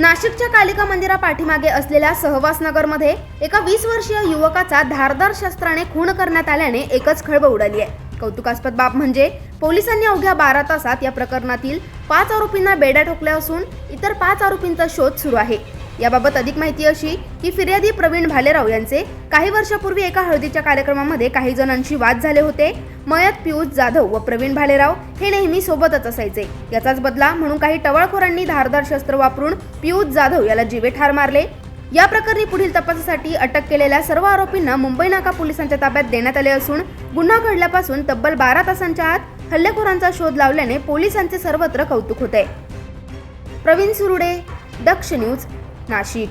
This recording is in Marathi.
नाशिकच्या कालिका मंदिरा पाठीमागे असलेल्या सहवासनगरमध्ये एका वीस वर्षीय युवकाचा धारदार शस्त्राने खून करण्यात आल्याने एकच खळबळ उडाली आहे. कौतुकास्पद बाब म्हणजे पोलिसांनी अवघ्या बारा तासात या प्रकरणातील पाच आरोपींना बेड्या ठोकल्या असून इतर पाच आरोपींचा शोध सुरू आहे. याबाबत अधिक माहिती अशी की फिर्यादी प्रवीण भालेराव यांचे काही वर्षापूर्वी एका हळदीच्या कार्यक्रमामध्ये काही जणांशी वाद झाले होते. मयत पियुष जाधव व प्रवीण भालेराव हे नेहमी सोबतच असायचे. याचाच बदला म्हणून काही टवळखोरांनी धारदार शस्त्र वापरून पियुष जाधव याला जीवे ठार मारले. या प्रकरणी पुढील तपासासाठी अटक केलेल्या सर्व आरोपींना मुंबई नाका पोलिसांच्या ताब्यात देण्यात आले असून गुन्हा घडल्यापासून तब्बल बारा तासांच्या आत हल्लेखोरांचा शोध लावल्याने पोलिसांचे सर्वत्र कौतुक होते. प्रवीण सुरुडे दक्ष न्यूज 那是